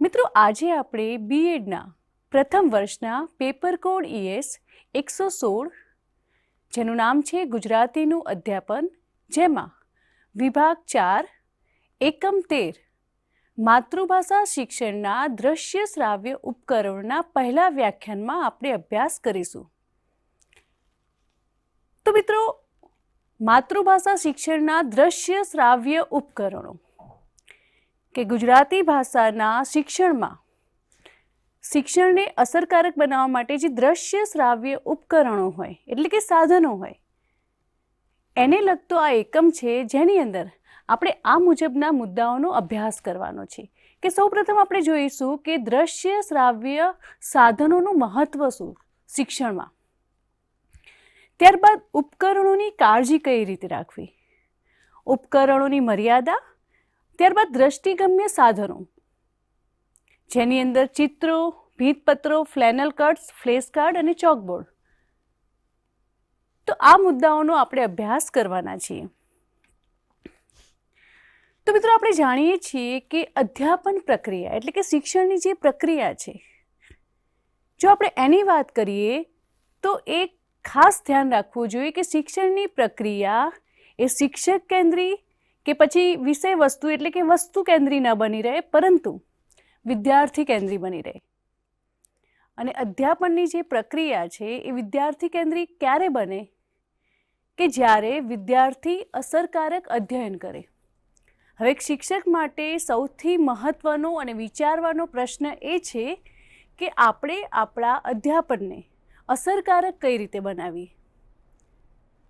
મિત્રો, આજે આપણે બીએડના પ્રથમ વર્ષના પેપર કોડ ઈએસ એકસો સોળ, જેનું નામ છે ગુજરાતીનું અધ્યાપન, જેમાં વિભાગ ચાર, એકમ તેર, માતૃભાષા શિક્ષણના દ્રશ્ય શ્રાવ્ય ઉપકરણોના પહેલા વ્યાખ્યાનમાં આપણે અભ્યાસ કરીશું. તો મિત્રો, માતૃભાષા શિક્ષણના દ્રશ્ય શ્રાવ્ય ઉપકરણો. કે ગુજરાતી ભાષાના શિક્ષણમાં શિક્ષણને અસરકારક બનાવવા માટે જે દ્રશ્ય, શ્રાવ્ય ઉપકરણો હોય, એટલે કે સાધનો હોય, એને લગતો આ એકમ છે જેની અંદર આપણે આ મુજબના મુદ્દાઓનો અભ્યાસ કરવાનો છે. કે સૌપ્રથમ આપણે જોઈશું કે દ્રશ્ય, શ્રાવ્ય સાધનોનું મહત્વ શું શિક્ષણમાં. ત્યારબાદ ઉપકરણોની કાળજી કઈ રીતે રાખવી? ઉપકરણોની મર્યાદા ત્યારબાદ દ્રષ્ટિગમ્ય સાધનો. જેની અંદર ચિત્રો, ભીતપત્રો, ફ્લેનલ કાર્ડ્સ ફ્લેશ કાર્ડ અને ચોકબોર્ડ. તો આ મુદ્દાઓનો આપણે અભ્યાસ કરવાના છીએ. તો મિત્રો આપણે જાણીએ છીએ કે અધ્યાપન પ્રક્રિયા એટલે કે શિક્ષણની જે પ્રક્રિયા છે, જો આપણે એની વાત કરીએ, તો એ ખાસ ધ્યાન રાખવું જોઈએ કે શિક્ષણની પ્રક્રિયા એ શિક્ષક કેન્દ્રી કે પછી વિષય વસ્તુ એટલે કે વસ્તુ કેન્દ્રી ન બની રહે, પરંતુ વિદ્યાર્થી કેન્દ્રી બની રહે. અને અધ્યાપનની જે પ્રક્રિયા છે, એ વિદ્યાર્થી કેન્દ્રી ક્યારે બને? કે જ્યારે વિદ્યાર્થી અસરકારક અધ્યયન કરે. હવે એક શિક્ષક માટે સૌથી મહત્ત્વનો અને વિચારવાનો પ્રશ્ન એ છે કે આપણે આપણા અધ્યાપનને અસરકારક કઈ રીતે બનાવીએ?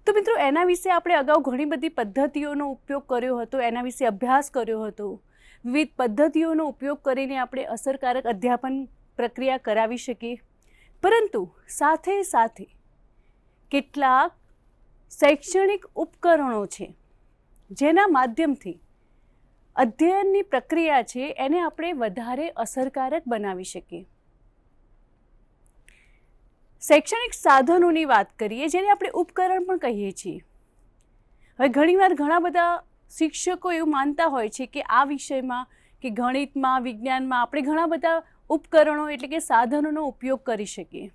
તો મિત્રો, એના વિશે આપણે અગાઉ ઘણી બધી પદ્ધતિઓનો ઉપયોગ કર્યો હતો, એના વિશે અભ્યાસ કર્યો હતો. વિવિધ પદ્ધતિઓનો ઉપયોગ કરીને આપણે અસરકારક અધ્યાપન પ્રક્રિયા કરાવી શકીએ. પરંતુ સાથે સાથે કેટલાક શૈક્ષણિક ઉપકરણો છે, જેના માધ્યમથી અધ્યયનની પ્રક્રિયા છે, એને આપણે વધારે અસરકારક બનાવી શકીએ. શૈક્ષણિક સાધનોની વાત કરીએ, જેને આપણે ઉપકરણ પણ કહીએ છીએ. હવે ઘણીવાર ઘણા બધા શિક્ષકો એવું માનતા હોય છે કે આ વિષયમાં કે ગણિતમાં, વિજ્ઞાનમાં આપણે ઘણા બધા ઉપકરણો એટલે કે સાધનોનો ઉપયોગ કરી શકીએ.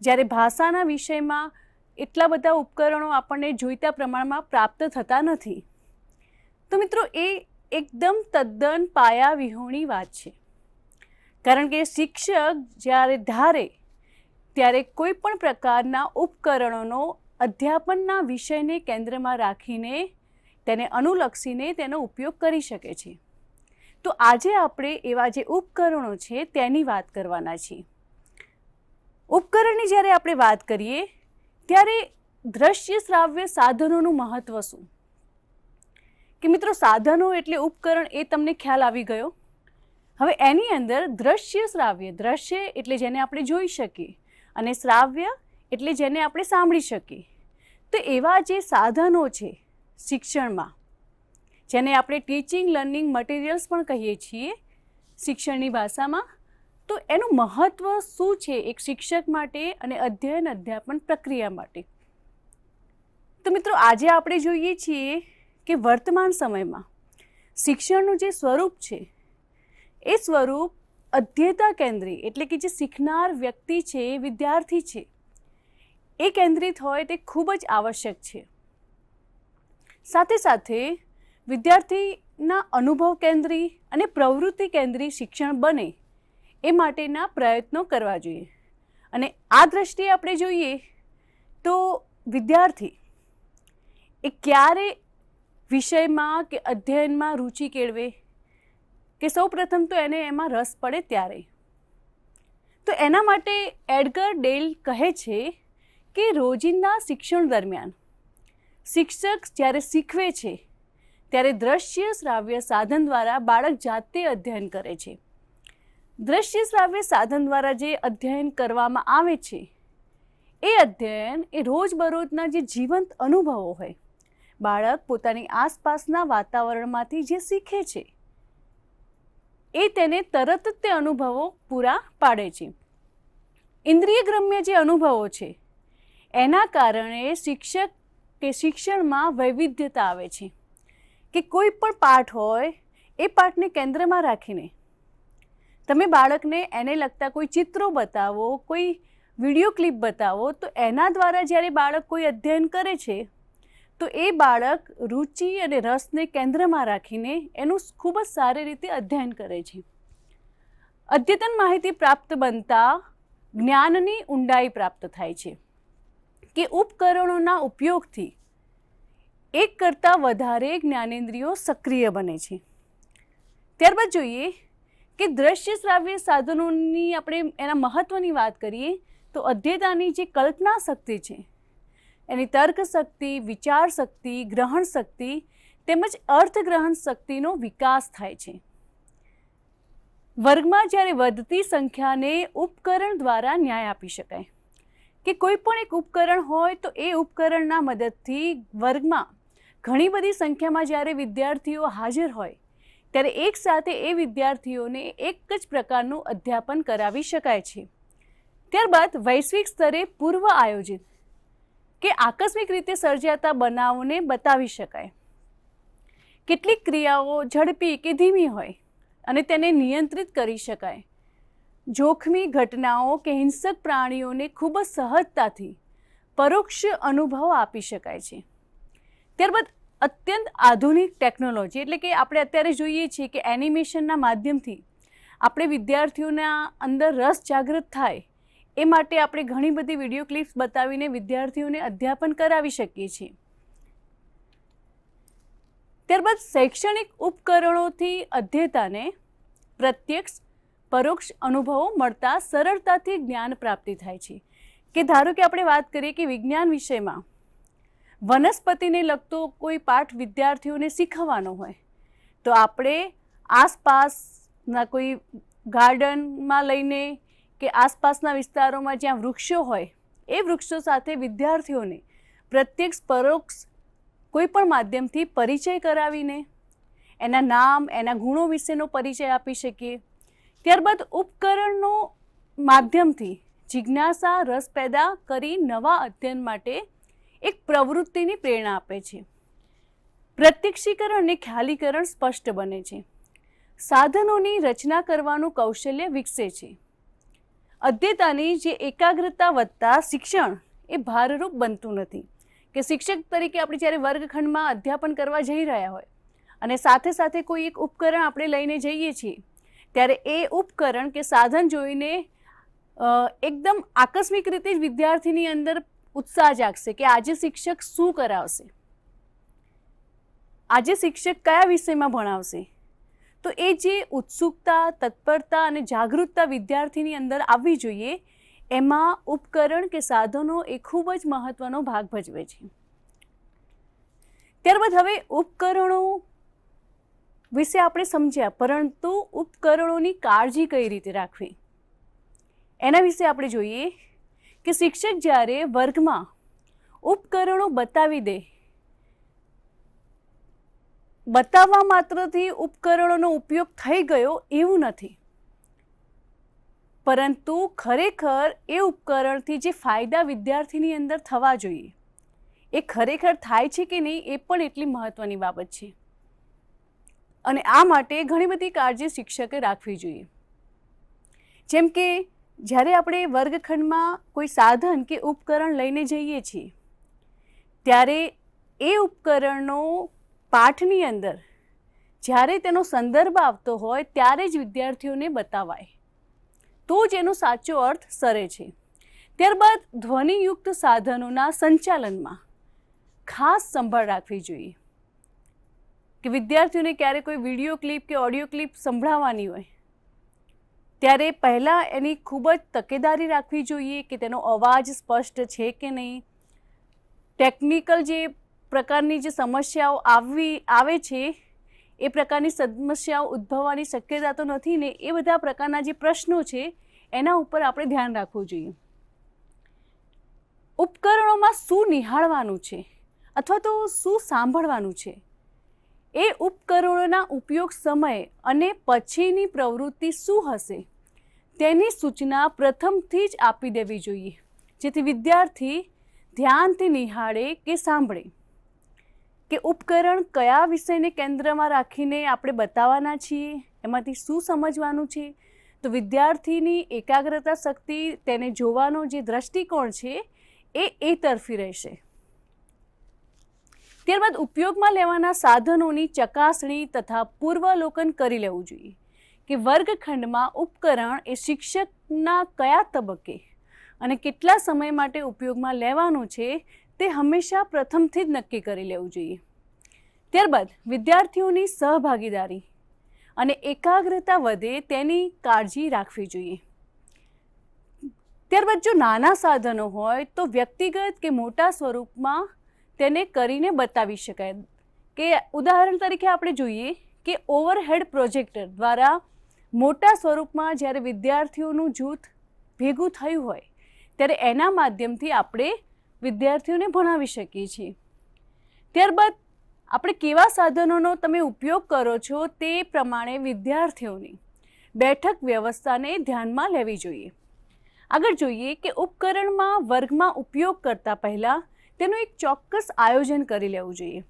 જ્યારે ભાષાના વિષયમાં એટલા બધા ઉપકરણો આપણને જોઈતા પ્રમાણમાં પ્રાપ્ત થતા નથી. તો મિત્રો, એ એકદમ તદ્દન પાયા વિહોણી વાત છે. કારણ કે શિક્ષક જ્યારે ધારે ત્યારે કોઈ પણ પ્રકારના ઉપકરણોનો અધ્યાપનના વિષયને કેન્દ્રમાં રાખીને તેને અનુલક્ષીને તેનો ઉપયોગ કરી શકે છે. તો આજે આપણે એવા જે ઉપકરણો છે તેની વાત કરવાના છીએ. ઉપકરણની જ્યારે આપણે વાત કરીએ, ત્યારે દ્રશ્ય શ્રાવ્ય સાધનોનું મહત્ત્વ શું? કે મિત્રો, સાધનો એટલે ઉપકરણ એ તમને ખ્યાલ આવી ગયો? હવે એની અંદર દ્રશ્ય શ્રાવ્ય, દ્રશ્ય એટલે જેને આપણે જોઈ શકીએ અને શ્રાવ્ય એટલે જેને આપણે સાંભળી શકીએ. તો એવા જે સાધનો છે શિક્ષણમાં, જેને આપણે ટીચિંગ લર્નિંગ મટીરિયલ્સ પણ કહીએ છીએ શિક્ષણની ભાષામાં, તો એનું મહત્ત્વ શું છે એક શિક્ષક માટે અને અધ્યયન અધ્યાપન પ્રક્રિયા માટે? તો મિત્રો, આજે આપણે જોઈએ છીએ કે વર્તમાન સમયમાં શિક્ષણનું જે સ્વરૂપ છે, એ સ્વરૂપ અધ્યતા કેન્દ્રી એટલે કે જે શીખનાર વ્યક્તિ છે વિદ્યાર્થી છે, એ કેન્દ્રિત હોય તે ખૂબ જ આવશ્યક છે. સાથે સાથે વિદ્યાર્થીના અનુભવ કેન્દ્રી અને પ્રવૃત્તિ કેન્દ્રી શિક્ષણ બને એ માટેના પ્રયત્નો કરવા જોઈએ. અને આ દ્રષ્ટિએ આપણે જોઈએ તો વિદ્યાર્થી એ ક્યારે વિષયમાં કે અધ્યયનમાં રુચિ કેળવે? કે સૌ પ્રથમ તો એને એમાં રસ પડે ત્યારે. તો એના માટે એડગર ડેલ કહે છે કે રોજિંદા શિક્ષણ દરમિયાન શિક્ષક જ્યારે શીખવે છે, ત્યારે દ્રશ્ય શ્રાવ્ય સાધન દ્વારા બાળક જાતે અધ્યયન કરે છે. દ્રશ્ય શ્રાવ્ય સાધન દ્વારા જે અધ્યયન કરવામાં આવે છે, એ અધ્યયન એ રોજબરોજના જે જીવંત અનુભવો હોય, બાળક પોતાની આસપાસના વાતાવરણમાંથી જે શીખે છે એ તેને તરત જ તે અનુભવો પૂરા પાડે છે. ઇન્દ્રિયગ્રમ્ય જે અનુભવો છે, એના કારણે શિક્ષક કે શિક્ષણમાં વૈવિધ્યતા આવે છે કે કોઈ પણ પાઠ હોય, એ પાઠને કેન્દ્રમાં રાખીને. તમે બાળકને એને લગતા કોઈ ચિત્રો બતાવો, કોઈ વીડિયો ક્લિપ બતાવો, તો એના દ્વારા જ્યારે બાળક કોઈ અધ્યયન કરે છે તો એ બાળક રુચિ અને રસને કેન્દ્રમાં રાખીને એનું ખૂબ જ સારી રીતે અધ્યયન કરે છે. અદ્યતન માહિતી પ્રાપ્ત બનતા જ્ઞાનની ઊંડાઈ પ્રાપ્ત થાય છે કે ઉપકરણોના ઉપયોગથી એક કરતાં વધારે જ્ઞાનેન્દ્રિયો સક્રિય બને છે. ત્યારબાદ જોઈએ કે દ્રશ્ય શ્રાવ્ય સાધનોની આપણે એના મહત્ત્વની વાત કરીએ તો અધ્યતાની જે કલ્પના શક્તિ છે એની તર્ક શક્તિ વિચાર શક્તિ ગ્રહણ શક્તિ તેમજ અર્થગ્રહણ શક્તિનો વિકાસ થાય છે. વર્ગમાં જ્યારે વધતી સંખ્યાને ઉપકરણ દ્વારા ન્યાય આપી શકાય. કે કોઈ પણ એક ઉપકરણ હોય તો એ ઉપકરણના મદદથી વર્ગમાં ઘણી બધી સંખ્યામાં જ્યારે વિદ્યાર્થીઓ હાજર હોય, ત્યારે એકસાથે એ વિદ્યાર્થીઓને એક જ પ્રકારનું અધ્યાપન કરાવી શકાય છે. ત્યારબાદ વૈશ્વિક સ્તરે પૂર્વ આયોજિત કે આકસ્મિક રીતે સર્જાતા બનાવોને બતાવી શકાય. કેટલીક ક્રિયાઓ ઝડપી કે ધીમી હોય અને તેને નિયંત્રિત કરી શકાય. જોખમી ઘટનાઓ કે હિંસક પ્રાણીઓને ખૂબ જ સહજતાથી પરોક્ષ અનુભવ આપી શકાય છે. ત્યારબાદ અત્યંત આધુનિક ટેકનોલોજી એટલે કે આપણે અત્યારે જોઈએ છીએ કે એનિમેશનના માધ્યમથી આપણે વિદ્યાર્થીઓના અંદર રસ જાગૃત થાય એ માટે આપણે ઘણી બધી વીડિયો ક્લિપ્સ બતાવીને વિદ્યાર્થીઓને અધ્યાપન કરાવી શકીએ છીએ. ત્યારબાદ શૈક્ષણિક ઉપકરણોથી અધ્યતાને પ્રત્યક્ષ, પરોક્ષ અનુભવો મળતા સરળતાથી જ્ઞાન પ્રાપ્તિ થાય છે. કે ધારો કે આપણે વાત કરીએ કે વિજ્ઞાન વિષયમાં વનસ્પતિને લગતો કોઈ પાઠ વિદ્યાર્થીઓને શીખવવાનો હોય, તો આપણે આસપાસના કોઈ ગાર્ડનમાં લઈને કે આસપાસના વિસ્તારોમાં જ્યાં વૃક્ષો હોય, એ વૃક્ષો સાથે વિદ્યાર્થીઓને પ્રત્યક્ષ પરોક્ષ કોઈ પણ માધ્યમથી પરિચય કરાવીને એના નામ, એના ગુણો વિશેનો પરિચય આપી શકીએ. ત્યારબાદ ઉપકરણનો માધ્યમથી જિજ્ઞાસા રસ પેદા કરી નવા અધ્યયન માટે એક પ્રવૃત્તિની પ્રેરણા આપે છે. પ્રત્યક્ષીકરણ અને ખ્યાલીકરણ સ્પષ્ટ બને છે. સાધનોની રચના કરવાનું કૌશલ્ય વિકસે છે. અધ્યતાની જે એકાગ્રતા વધતા શિક્ષણ એ ભારરૂપ બનતું નથી. કે શિક્ષક તરીકે આપણે જ્યારે વર્ગખંડમાં અધ્યાપન કરવા જઈ રહ્યા હોય અને સાથે સાથે કોઈ એક ઉપકરણ આપણે લઈને જઈએ છીએ, ત્યારે એ ઉપકરણ કે સાધન જોઈને એકદમ આકસ્મિક રીતે જ વિદ્યાર્થીની અંદર ઉત્સાહ જાગશે કે આજે શિક્ષક શું કરાવશે? આજે શિક્ષક કયા વિષયમાં ભણાવશે? તો એ જે ઉત્સુકતા, તત્પરતા અને જાગૃતતા વિદ્યાર્થીની અંદર આવવી જોઈએ, એમાં ઉપકરણ કે સાધનો એ ખૂબ જ મહત્ત્વનો ભાગ ભજવે છે. ત્યારબાદ હવે ઉપકરણો વિશે આપણે સમજ્યા, પરંતુ ઉપકરણોની કાળજી કઈ રીતે રાખવી? એના વિશે આપણે જોઈએ કે શિક્ષક જ્યારે વર્ગમાં ઉપકરણો બતાવી દે બતાવવા માત્રથી ઉપકરણોનો ઉપયોગ થઈ ગયો એવું નથી. પરંતુ ખરેખર એ ઉપકરણથી જે ફાયદા વિદ્યાર્થીની અંદર થવા જોઈએ, એ ખરેખર થાય છે કે નહીં એ પણ એટલી મહત્ત્વની બાબત છે. અને આ માટે ઘણી બધી કાળજી શિક્ષકે રાખવી જોઈએ. જેમ કે, જ્યારે આપણે વર્ગખંડમાં કોઈ સાધન કે ઉપકરણ લઈને જઈએ છીએ, ત્યારે એ ઉપકરણનો પાઠની અંદર જ્યારે તેનો સંદર્ભ આવતો હોય ત્યારે જ વિદ્યાર્થીઓને બતાવાય. તો જ એનો સાચો અર્થ સરે છે. ત્યારબાદ ધ્વનિયુક્ત સાધનોના સંચાલનમાં ખાસ સંભાળ રાખવી જોઈએ. કે વિદ્યાર્થીઓને ક્યારે કોઈ વીડિયો ક્લિપ કે ઓડિયો ક્લિપ સંભળાવવાની હોય, ત્યારે પહેલાં એની ખૂબ જ તકેદારી રાખવી જોઈએ કે તેનો અવાજ સ્પષ્ટ છે કે નહીં. ટેકનિકલ જે પ્રકારની જે સમસ્યાઓ આવવી આવે છે, એ પ્રકારની સમસ્યાઓ ઉદ્ભવવાની શક્યતા તો નથી ને એ બધા પ્રકારના જે પ્રશ્નો છે, એના ઉપર આપણે ધ્યાન રાખવું જોઈએ. ઉપકરણોમાં શું નિહાળવાનું છે અથવા તો શું સાંભળવાનું છે? એ ઉપકરણોના ઉપયોગ સમયે અને પછીની પ્રવૃત્તિ શું હશે? તેની સૂચના પ્રથમથી જ આપી દેવી જોઈએ, જેથી વિદ્યાર્થી ધ્યાનથી નિહાળે કે સાંભળે. કે ઉપકરણ કયા વિષયને કેન્દ્રમાં રાખીને આપણે બતાવવાના છીએ? એમાંથી શું સમજવાનું છે? તો વિદ્યાર્થીની એકાગ્રતા શક્તિ તેને જોવાનો જે દ્રષ્ટિકોણ છે, એ એ તરફી રહેશે. ત્યારબાદ ઉપયોગમાં લેવાના સાધનોની ચકાસણી તથા પૂર્વલોકન કરી લેવું જોઈએ કે વર્ગખંડમાં ઉપકરણ એ શિક્ષકના કયા તબક્કે અને કેટલા સમય માટે ઉપયોગમાં લેવાનું છે તે હંમેશા પ્રથમથી જ નક્કી કરી લેવું જોઈએ. ત્યારબાદ વિદ્યાર્થીઓની સહભાગીદારી અને એકાગ્રતા વધે તેની કાળજી રાખવી જોઈએ. ત્યારબાદ જો નાના સાધનો હોય તો વ્યક્તિગત કે મોટા સ્વરૂપમાં તેને કરીને બતાવી શકાય. કે ઉદાહરણ તરીકે આપણે જોઈએ કે ઓવરહેડ પ્રોજેક્ટર દ્વારા મોટા સ્વરૂપમાં જ્યારે વિદ્યાર્થીઓનું જૂથ ભેગું થયું હોય, ત્યારે એના માધ્યમથી આપણે વિદ્યાર્થીઓને ભણાવી શકીએ છીએ. ત્યારબાદ આપણે કેવા સાધનોનો તમે ઉપયોગ કરો છો તે પ્રમાણે વિદ્યાર્થીઓની બેઠક વ્યવસ્થાને ધ્યાનમાં લેવી જોઈએ. આગળ જોઈએ કે ઉપકરણમાં વર્ગમાં ઉપયોગ કરતા પહેલાં તેનું એક ચોક્કસ આયોજન કરી લેવું જોઈએ.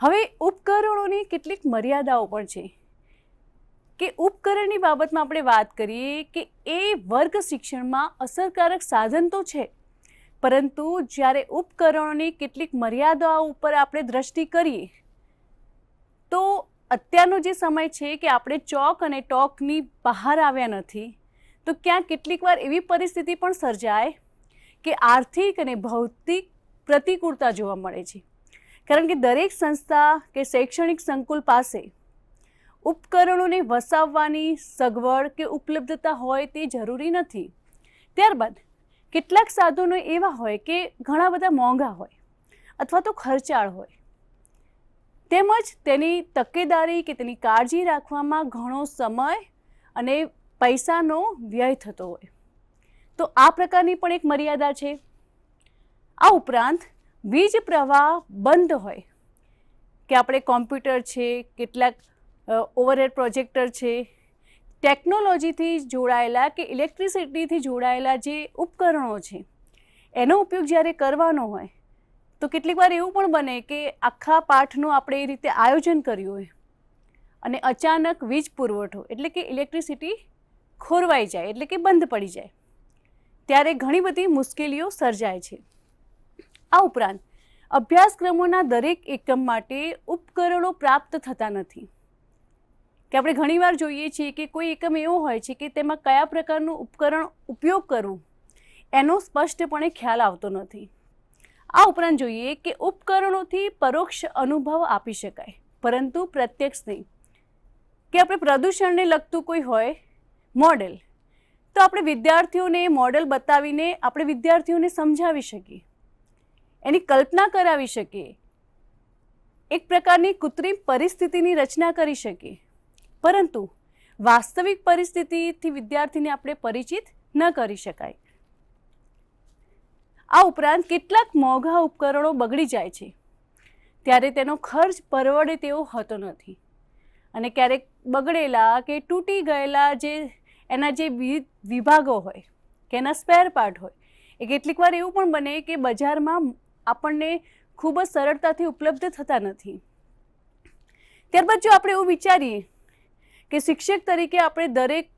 હવે ઉપકરણોની કેટલીક મર્યાદાઓ પણ છે. કે ઉપકરણની બાબતમાં આપણે વાત કરીએ કે એ વર્ગ શિક્ષણમાં અસરકારક સાધન તો છે. પરંતુ જ્યારે ઉપકરણોની કેટલીક મર્યાદાઓ ઉપર આપણે દ્રષ્ટિ કરીએ, તો અત્યારનો જે સમય છે કે આપણે ચોક અને ટોકની બહાર આવ્યા નથી, તો ક્યાં કેટલીક વાર એવી પરિસ્થિતિ પણ સર્જાય કે આર્થિક અને ભૌતિક પ્રતિકૂળતા જોવા મળે છે. કારણ કે દરેક સંસ્થા કે શૈક્ષણિક સંકુલ પાસે ઉપકરણોને વસાવવાની સગવડ કે ઉપલબ્ધતા હોય તે જરૂરી નથી. ત્યારબાદ, કેટલાક સાધનો એવા હોય કે ઘણા બધા મોંઘા હોય અથવા તો ખર્ચાળ હોય. તેમજ તેની તકેદારી કે તેની કાળજી રાખવામાં ઘણો સમય અને પૈસાનો વ્યય થતો હોય. તો આ પ્રકારની પણ એક મર્યાદા છે. આ ઉપરાંત, વીજ પ્રવાહ બંધ હોય. કે આપણે કોમ્પ્યુટર છે, કેટલાક ઓવરહેડ પ્રોજેક્ટર છે. ટેકનોલોજીથી જોડાયેલા કે ઇલેક્ટ્રિસિટીથી જોડાયેલા જે ઉપકરણો છે, એનો ઉપયોગ જ્યારે કરવાનો હોય, તો કેટલીક વાર એવું પણ બને કે આખા પાઠનું આપણે એ રીતે આયોજન કર્યું હોય અને અચાનક વીજ પુરવઠો એટલે કે ઇલેક્ટ્રિસિટી ખોરવાઈ જાય એટલે કે બંધ પડી જાય, ત્યારે ઘણી બધી મુશ્કેલીઓ સર્જાય છે. આ ઉપરાંત અભ્યાસક્રમોના દરેક એકમ માટે ઉપકરણો પ્રાપ્ત થતા નથી. કે આપણે ઘણીવાર જોઈએ છીએ કે કોઈ એકમ એવો હોય છે કે તેમાં કયા પ્રકારનું ઉપકરણ ઉપયોગ કરવું, એનો સ્પષ્ટપણે ખ્યાલ આવતો નથી. આ ઉપરાંત જોઈએ કે ઉપકરણોથી પરોક્ષ અનુભવ આપી શકાય, પરંતુ પ્રત્યક્ષ નહીં. કે આપણે પ્રદૂષણને લગતું કોઈ હોય, મોડેલ, તો આપણે વિદ્યાર્થીઓને મોડેલ બતાવીને આપણે વિદ્યાર્થીઓને સમજાવી શકીએ. એની કલ્પના કરાવી શકીએ. એક પ્રકારની કૃત્રિમ પરિસ્થિતિની રચના કરી શકીએ. પરંતુ વાસ્તવિક પરિસ્થિતિથી વિદ્યાર્થીને આપણે પરિચિત ન કરી શકાય. આ ઉપરાંત કેટલાક મોંઘા ઉપકરણો બગડી જાય છે. ત્યારે તેનો ખર્ચ પરવડે તેવો હોતો નથી. અને ક્યારેક બગડેલા કે તૂટી ગયેલા જે એના જે વિભાગો હોય, કે એના સ્પેર પાર્ટ હોય, એ કેટલીક વાર એવું પણ બને કે બજારમાં આપણને ખૂબ જ સરળતાથી ઉપલબ્ધ થતા નથી. ત્યારબાદ જો આપણે એવું વિચારીએ કે શિક્ષક તરીકે આપણે દરેક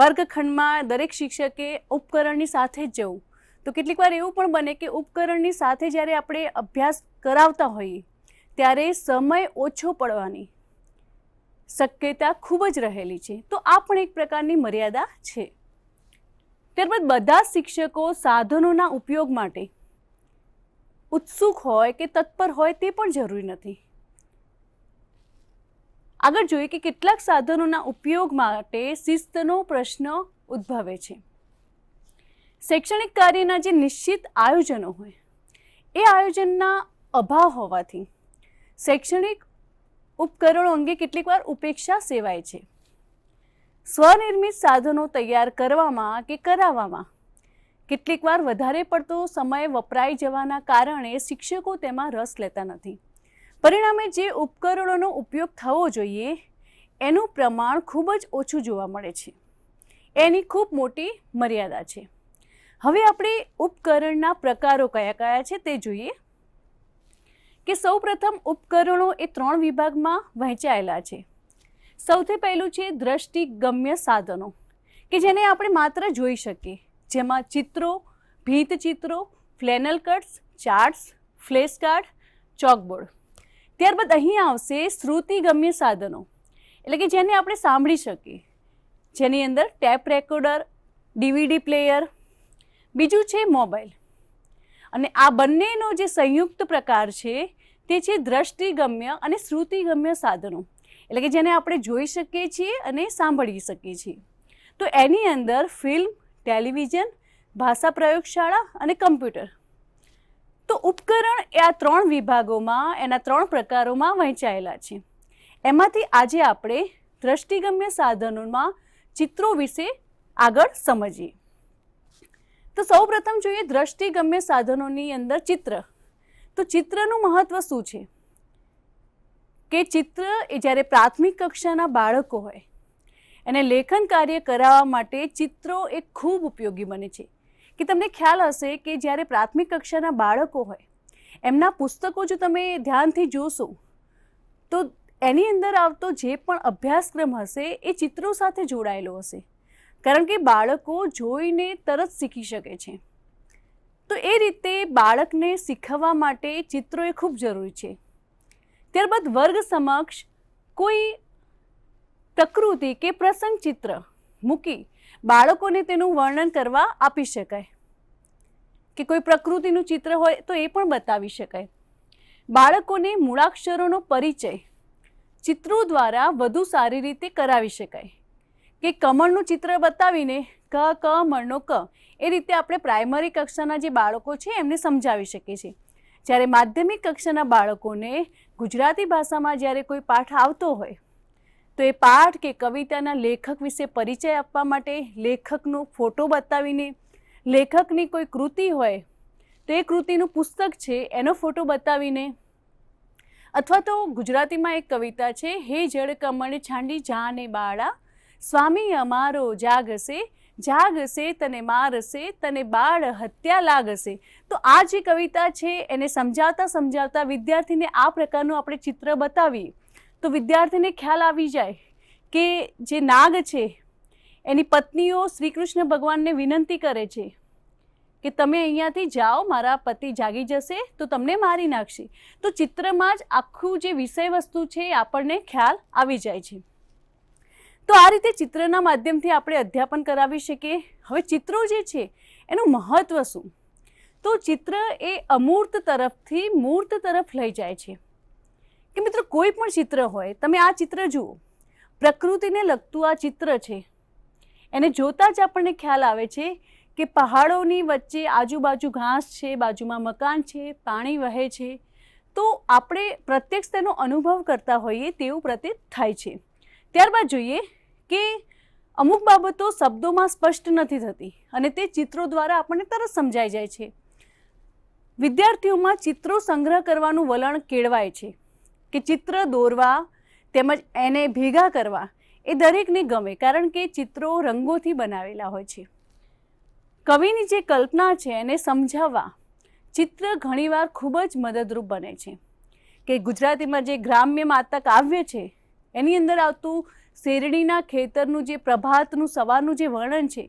વર્ગખંડમાં દરેક શિક્ષકે ઉપકરણની સાથે જ જવું. તો કેટલીક વાર એવું પણ બને કે ઉપકરણની સાથે જ્યારે આપણે અભ્યાસ કરાવતા હોઈએ, ત્યારે સમય ઓછો પડવાની શક્યતા ખૂબ જ રહેલી છે. તો આ પણ એક પ્રકારની મર્યાદા છે. ત્યારબાદ બધા શિક્ષકો સાધનોના ઉપયોગ માટે ઉત્સુક હોય કે તત્પર હોય તે પણ જરૂરી નથી. આગળ જોઈએ કે કેટલાક સાધનોના ઉપયોગ માટે શિસ્તનો પ્રશ્ન ઉદ્ભવે છે. શૈક્ષણિક કાર્યના જે નિશ્ચિત આયોજનો હોય, એ આયોજનના અભાવ હોવાથી શૈક્ષણિક ઉપકરણો અંગે કેટલીકવાર ઉપેક્ષા સેવાય છે. સ્વનિર્મિત સાધનો તૈયાર કરવામાં કે કરાવવામાં કેટલીકવાર વધારે પડતો સમય વપરાઈ જવાના કારણે શિક્ષકો તેમાં રસ લેતા નથી. પરિણામે જે ઉપકરણોનો ઉપયોગ થવો જોઈએ, એનું પ્રમાણ ખૂબ જ ઓછું જોવા મળે છે. એની ખૂબ મોટી મર્યાદા છે. હવે આપણે ઉપકરણના પ્રકારો કયા કયા છે તે જોઈએ. કે સૌપ્રથમ ઉપકરણો એ ત્રણ વિભાગમાં વહેંચાયેલા છે. સૌથી પહેલું છે દ્રષ્ટિગમ્ય સાધનો, કે જેને આપણે માત્ર જોઈ શકીએ. જેમાં ચિત્રો ભીંત ચિત્રો flannel cuts, charts, flash card, chalkboard. ત્યારબાદ અહીં આવશે શ્રુતિગમ્ય સાધનો. એટલે કે જેને આપણે સાંભળી શકીએ. જેની અંદર ટેપ રેકોર્ડર, ડીવીડી પ્લેયર, બીજું છે મોબાઈલ. અને આ બંનેનો જે સંયુક્ત પ્રકાર છે, તે છે દ્રષ્ટિગમ્ય અને શ્રુતિગમ્ય સાધનો. એટલે કે જેને આપણે જોઈ શકીએ છીએ અને સાંભળી શકીએ છીએ. તો એની અંદર ફિલ્મ, ટેલિવિઝન, ભાષા પ્રયોગશાળા અને કમ્પ્યુટર. તો ઉપકરણ એ આ ત્રણ વિભાગોમાં, એના ત્રણ પ્રકારોમાં વહેંચાયેલા છે. એમાંથી આજે આપણે દ્રષ્ટિગમ્ય સાધનોમાં ચિત્રો વિશે આગળ સમજીએ. તો સૌ પ્રથમ જોઈએ દ્રષ્ટિગમ્ય સાધનોની અંદર ચિત્ર. તો ચિત્રનું મહત્વ શું છે? કે ચિત્ર એ જ્યારે પ્રાથમિક કક્ષાના બાળકો હોય, એને લેખન કાર્ય કરાવવા માટે ચિત્રો એ ખૂબ ઉપયોગી બને છે. કે તમને ખ્યાલ હશે કે જ્યારે પ્રાથમિક કક્ષાના બાળકો હોય, એમના પુસ્તકો જો તમે ધ્યાનથી જોશો, તો એની અંદર આવતો જે પણ અભ્યાસક્રમ હશે એ ચિત્રો સાથે જોડાયેલો હશે. કારણ કે બાળકો જોઈને તરત શીખી શકે છે. તો એ રીતે બાળકને શીખવવા માટે ચિત્રો એ ખૂબ જરૂરી છે. ત્યારબાદ વર્ગ સમક્ષ કોઈ પ્રકૃતિ કે પ્રસંગ ચિત્ર મૂકી બાળકોને તેનું વર્ણન કરવા આપી શકાય. કે કોઈ પ્રકૃતિનું ચિત્ર હોય તો એ પણ બતાવી શકાય. બાળકોને મૂળાક્ષરોનો પરિચય ચિત્રો દ્વારા વધુ સારી રીતે કરાવી શકાય. કે કમળનું ચિત્ર બતાવીને ક ક મણનો ક એ રીતે આપણે પ્રાઇમરી કક્ષાના જે બાળકો છે એમને સમજાવી શકીએ છીએ. જ્યારે માધ્યમિક કક્ષાના બાળકોને ગુજરાતી ભાષામાં જ્યારે કોઈ પાઠ આવતો હોય તો એ પાઠ કે કવિતાના લેખક વિશે પરિચય આપવા માટે લેખકનો ફોટો બતાવીને લેખકની કોઈ કૃતિ હોય તો એ કૃતિનું પુસ્તક છે એનો ફોટો બતાવીને અથવા તો ગુજરાતીમાં એક કવિતા છે, હે જળ કમળ છાંડી જાને બાળા, સ્વામી અમારો જાગશે જાગશે તને મારશે, તને બાળ હત્યા લાગશે. તો આ જે કવિતા છે એને સમજાવતા સમજાવતા વિદ્યાર્થીને આ પ્રકારનું આપણે ચિત્ર બતાવીએ. તો વિદ્યાર્થીને ખ્યાલ આવી જાય કે જે નાગ છે, એની પત્નીઓ શ્રી કૃષ્ણ ભગવાનને વિનંતી કરે છે કે તમે અહીંયાથી જાઓ, મારા પતિ જાગી જશે તો તમને મારી નાખશે. તો ચિત્રમાં જ આખું જે વિષય વસ્તુ છે એ આપણને ખ્યાલ આવી જાય છે. તો આ રીતે ચિત્રના માધ્યમથી આપણે અધ્યાપન કરાવી શકીએ. હવે ચિત્રો જે છે, એનું મહત્ત્વ શું? તો ચિત્ર એ અમૂર્ત તરફથી મૂર્ત તરફ લઈ જાય છે. કે મિત્રો, કોઈ પણ ચિત્ર હોય, તમે આ ચિત્ર જુઓ. પ્રકૃતિને લગતું આ ચિત્ર છે. એને જોતાં જ આપણને ખ્યાલ આવે છે કે પહાડોની વચ્ચે આજુબાજુ ઘાસ છે, બાજુમાં મકાન છે, પાણી વહે છે. તો આપણે પ્રત્યક્ષ તેનો અનુભવ કરતા હોઈએ તેવું પ્રતીત થાય છે. ત્યારબાદ જોઈએ કે અમુક બાબતો શબ્દોમાં સ્પષ્ટ નથી થતી અને તે ચિત્રો દ્વારા આપણને તરત સમજાઈ જાય છે. વિદ્યાર્થીઓમાં ચિત્રો સંગ્રહ કરવાનું વલણ કેળવાય છે. કે ચિત્ર દોરવા તેમજ એને ભેગા કરવા એ દરેકને ગમે, કારણ કે ચિત્રો રંગોથી બનાવેલા હોય છે. કવિની જે કલ્પના છે એને સમજાવવા ચિત્ર ઘણીવાર ખૂબ જ મદદરૂપ બને છે. કે ગુજરાતીમાં જે ગ્રામ્ય માતા કાવ્ય છે, એની અંદર આવતું શેરડીના ખેતરનું જે પ્રભાતનું સવારનું જે વર્ણન છે,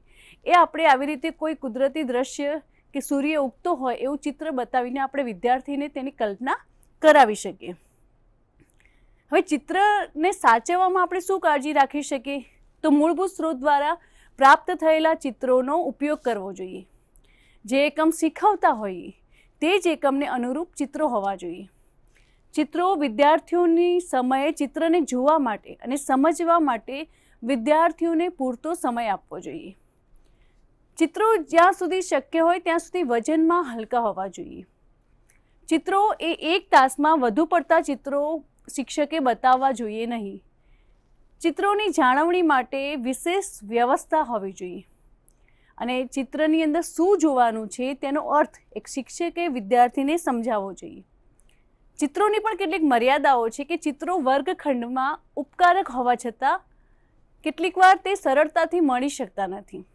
એ આપણે આવી રીતે કોઈ કુદરતી દ્રશ્ય કે સૂર્ય ઉગતો હોય એવું ચિત્ર બતાવીને આપણે વિદ્યાર્થીને તેની કલ્પના કરાવી શકીએ. હવે ચિત્રને સાચવવામાં આપણે શું કાળજી રાખી શકીએ? તો મૂળભૂત સ્ત્રોત દ્વારા પ્રાપ્ત થયેલા ચિત્રોનો ઉપયોગ કરવો જોઈએ. જે એકમ શીખવતા હોઈએ, તે જ એકમને અનુરૂપ ચિત્રો હોવા જોઈએ. ચિત્રો વિદ્યાર્થીઓની સમયે ચિત્રને જોવા માટે અને સમજવા માટે વિદ્યાર્થીઓને પૂરતો સમય આપવો જોઈએ. ચિત્રો જ્યાં સુધી શક્ય હોય ત્યાં સુધી વજનમાં હલકા હોવા જોઈએ. ચિત્રો એ એક તાસમાં વધુ પડતા ચિત્રો શિક્ષકે બતાવવા જોઈએ નહીં. ચિત્રોની જાળવણી માટે વિશેષ વ્યવસ્થા હોવી જોઈએ. અને ચિત્રની અંદર શું જોવાનું છે તેનો અર્થ એક શિક્ષકે વિદ્યાર્થીને સમજાવવો જોઈએ. ચિત્રોની પણ કેટલીક મર્યાદાઓ છે કે ચિત્રો વર્ગખંડમાં ઉપકારક હોવા છતાં કેટલીક વાર તે સરળતાથી મળી શકતા નથી.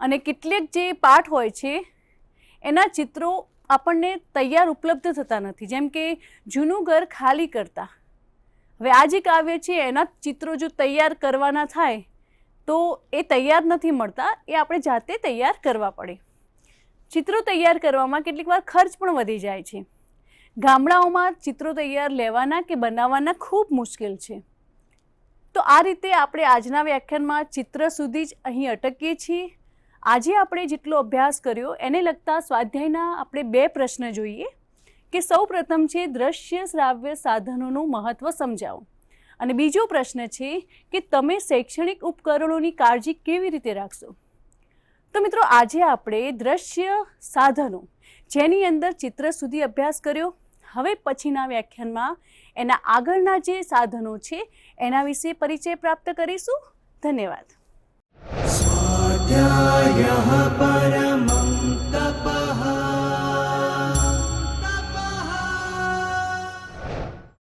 અને કેટલીક જે પાઠ હોય છે, એના ચિત્રો આપણને તૈયાર ઉપલબ્ધ થતા નથી. જેમ કે જૂનું ઘર ખાલી કરતા. હવે આ કાવ્ય છે, એના ચિત્રો જો તૈયાર કરવાના થાય, તો એ તૈયાર નથી મળતા, એ આપણે જાતે તૈયાર કરવા પડે. ચિત્રો તૈયાર કરવામાં કેટલીક વાર ખર્ચ પણ વધી જાય છે. ગામડાઓમાં ચિત્રો તૈયાર લેવાના કે બનાવવાના ખૂબ મુશ્કેલ છે. તો આ રીતે આપણે આજના વ્યાખ્યાનમાં ચિત્ર સુધી જ અહીં અટકીએ છીએ. આજે આપણે જેટલો અભ્યાસ કર્યો, એને લગતા સ્વાધ્યાયના આપણે બે પ્રશ્ન જોઈએ કે સૌ પ્રથમ છે દ્રશ્ય શ્રાવ્ય સાધનોનું મહત્ત્વ સમજાવો. અને બીજો પ્રશ્ન છે કે તમે શૈક્ષણિક ઉપકરણોની કાળજી કેવી રીતે રાખશો? તો મિત્રો, આજે આપણે દ્રશ્ય સાધનો, જેની અંદર ચિત્ર સુધી અભ્યાસ કર્યો. હવે પછીના વ્યાખ્યાનમાં એના આગળના જે સાધનો છે, એના વિશે પરિચય પ્રાપ્ત કરીશું. ધન્યવાદ. परमम्